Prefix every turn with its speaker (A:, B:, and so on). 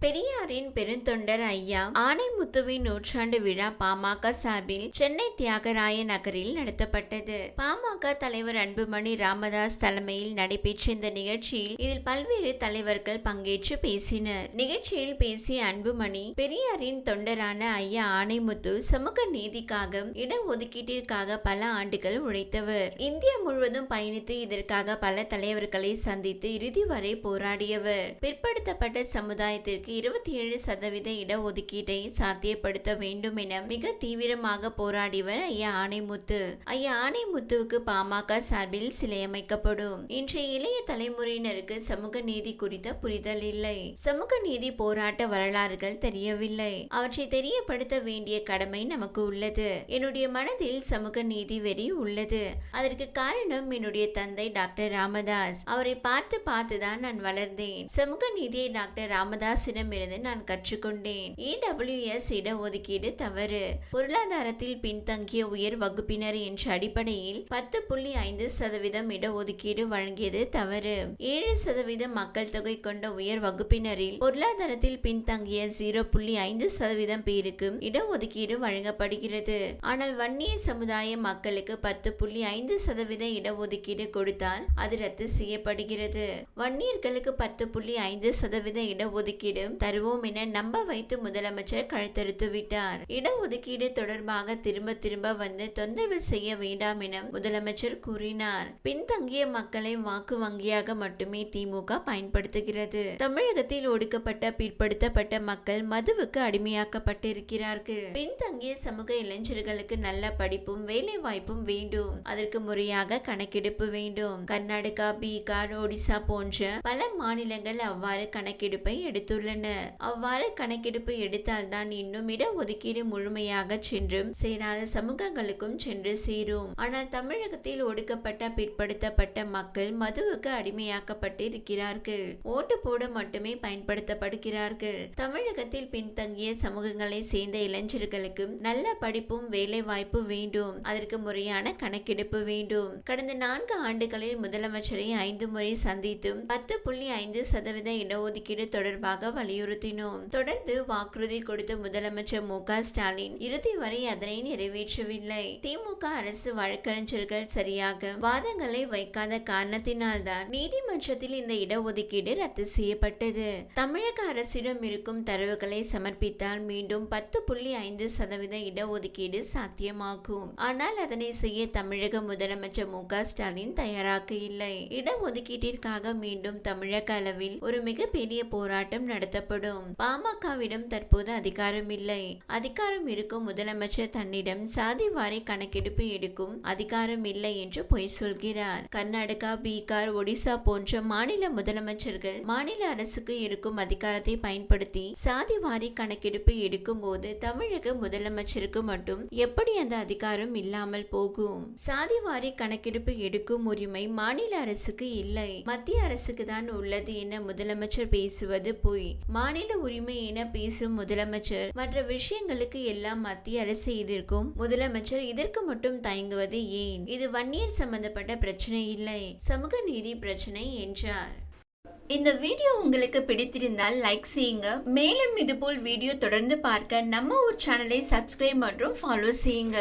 A: பெரியாரின் பெருந்தொண்டர் ஐயா ஆனைமுத்துவின் நூற்றாண்டு விழா பாமக சார்பில் சென்னை தியாகராய நகரில் நடத்தப்பட்டது. பாமக தலைவர் அன்புமணி ராமதாஸ் தலைமையில் நடைபெற்ற இந்த நிகழ்ச்சியில் இதில் பல்வேறு தலைவர்கள் பங்கேற்று பேசினர். நிகழ்ச்சியில் பேசிய அன்புமணி பெரியாரின் தொண்டரான ஐயா ஆனைமுத்து சமூக நீதிக்காக இடஒதுக்கீட்டிற்காக பல ஆண்டுகள் உழைத்தவர். இந்தியா முழுவதும் பயணித்து இதற்காக பல தலைவர்களை சந்தித்து இறுதி வரை போராடியவர். பிற்படுத்தப்பட்ட சமுதாயத்திற்கு இருபத்தி ஏழு சதவீத இடஒதுக்கீட்டை சாத்தியப்படுத்த வேண்டும் என மிக தீவிரமாக போராடியவர் ஐயா ஆணைமுத்து ஐயா ஆணைமுத்துவுக்கு பாமக சார்பில் சிலை அமைக்கப்படும். இன்றைய இளைய தலைமுறையினருக்கு சமூக நீதி குறித்த புரிதல் இல்லை. சமூக நீதி போராட்ட வரலாறுகள் தெரியவில்லை. அவற்றை தெரியப்படுத்த வேண்டிய கடமை நமக்கு உள்ளது. என்னுடைய மனதில் சமூக நீதி வெறி உள்ளது. அதற்கு காரணம் என்னுடைய தந்தை டாக்டர் ராமதாஸ். அவரை பார்த்து பார்த்துதான் நான் வளர்ந்தேன். சமூக நீதியை டாக்டர் ராமதாஸ் இருந்து நான் கற்றுக்கொண்டேன். இடபிள்யூஎஸ் இடஒதுக்கீடு தவறு. பொருளாதாரத்தில் பின்தங்கிய உயர் வகுப்பினர் என்ற அடிப்படையில் பத்து புள்ளி ஐந்து சதவீதம் இடஒதுக்கீடு வழங்கியது தவறு. ஏழு சதவீதம் மக்கள் தொகை கொண்ட உயர் வகுப்பினரில் பொருளாதாரத்தில் பின்தங்கிய ஜீரோ புள்ளி ஐந்து சதவீதம் பேருக்கு இடஒதுக்கீடு வழங்கப்படுகிறது. ஆனால் வன்னிய சமுதாய மக்களுக்கு பத்து புள்ளி ஐந்து சதவீத இடஒதுக்கீடு கொடுத்தால் அது ரத்து செய்யப்படுகிறது. வன்னியர்களுக்கு பத்து புள்ளி ஐந்து சதவீத இடஒதுக்கீடு தருவோம் என நம்ப வைத்து முதலமைச்சர் கழுத்தறுத்து விட்டார். இடஒதுக்கீடு தொடர்பாக திரும்ப திரும்ப வந்து தொந்தரவு செய்ய வேண்டாம் என முதலமைச்சர் கூறினார். பின்தங்கிய மக்களை வாக்கு வங்கியாக மட்டுமே திமுக பயன்படுத்துகிறது. தமிழகத்தில் ஒடுக்கப்பட்ட பிற்படுத்தப்பட்ட மக்கள் மதுவுக்கு அடிமையாக்கப்பட்டிருக்கிறார்கள். பின்தங்கிய சமூக இளைஞர்களுக்கு நல்ல படிப்பும் வேலை வாய்ப்பும் வேண்டும். அதற்கு முறையாக கணக்கெடுப்பு வேண்டும். கர்நாடகா பீகார் ஒடிசா போன்ற பல மாநிலங்கள் அவ்வாறு கணக்கெடுப்பை எடுத்துள்ளன. அவ்வாறு கணக்கெடுப்பு எடுத்தால்தான் இன்னும் இட ஒதுக்கீடு முழுமையாக சென்றும் சேராத சமூகங்களுக்கும் சென்று சேரும். ஆனால் தமிழகத்தில் ஒடுக்கப்பட்ட பிற்படுத்தப்பட்ட மக்கள் மதுவுக்கு அடிமையாக்கப்பட்டு இருக்கிறார்கள் ஓட்டு போட மட்டுமே பயன்படுத்தப்படுகிறார்கள். தமிழகத்தில் பின்தங்கிய சமூகங்களை சேர்ந்த இளைஞர்களுக்கு நல்ல படிப்பும் வேலை வாய்ப்பு வேண்டும். அதற்கு முறையான கணக்கெடுப்பு வேண்டும். கடந்த நான்கு ஆண்டுகளில் முதலமைச்சரை ஐந்து முறை சந்தித்தும் பத்து புள்ளி ஐந்து சதவீத இடஒதுக்கீடு தொடர்பாக வலியுறுத்தினோம். தொடர்ந்து வாக்குறுதி கொடுத்த முதலமைச்சர் மு க ஸ்டாலின் இறுதி வரை அதனை நிறைவேற்றவில்லை. திமுக அரசு வழக்கறிஞர்கள் சரியாக வாதங்களை வைக்காத காரணத்தினால்தான் நீதிமன்றத்தில் இந்த இடஒதுக்கீடு ரத்து செய்யப்பட்டது. தமிழக அரசிடம் இருக்கும் தரவுகளை சமர்ப்பித்தால் மீண்டும் பத்து புள்ளி ஐந்து சதவீத இடஒதுக்கீடு சாத்தியமாகும். ஆனால் அதனை செய்ய தமிழக முதலமைச்சர் மு க ஸ்டாலின் தயாராக இல்லை. இடஒதுக்கீட்டிற்காக மீண்டும் தமிழக அளவில் ஒரு மிகப்பெரிய போராட்டம் நடத்தப்படும் பாமகவிடம் தற்போது அதிகாரம் இல்லை. அதிகாரம் இருக்கும் முதலமைச்சர் தன்னிடம் சாதி வாரி கணக்கெடுப்பு எடுக்கும் அதிகாரம் இல்லை என்று பொய் சொல்கிறார். கர்நாடகா பீகார் ஒடிசா போன்ற மாநில முதலமைச்சர்கள் மாநில அரசுக்கு இருக்கும் அதிகாரத்தை பயன்படுத்தி சாதி வாரி கணக்கெடுப்பு எடுக்கும் போது தமிழக முதலமைச்சருக்கு மட்டும் எப்படி அந்த அதிகாரம் இல்லாமல் போகும்? சாதி வாரி கணக்கெடுப்பு எடுக்கும் உரிமை மாநில அரசுக்கு இல்லை. மத்திய அரசுக்கு தான் உள்ளது என முதலமைச்சர் பேசுவது பொய். மாநில உரிமை என பேசும் முதலமைச்சர் மற்ற விஷயங்களுக்கு எல்லாம் மத்திய அரசு எதிர்க்கும் முதலமைச்சர் இதற்கு மட்டும் தயங்குவது ஏன்? இது வன்னியர் சம்பந்தப்பட்ட பிரச்சனை இல்லை. சமூக நீதி பிரச்சனை என்றார். இந்த வீடியோ உங்களுக்கு பிடித்திருந்தால் லைக் செய்யுங்க. மேலும் இதுபோல் வீடியோ தொடர்ந்து பார்க்க நம்ம ஊர் சேனலை சப்ஸ்கிரைப் மற்றும் ஃபாலோ செய்யுங்க.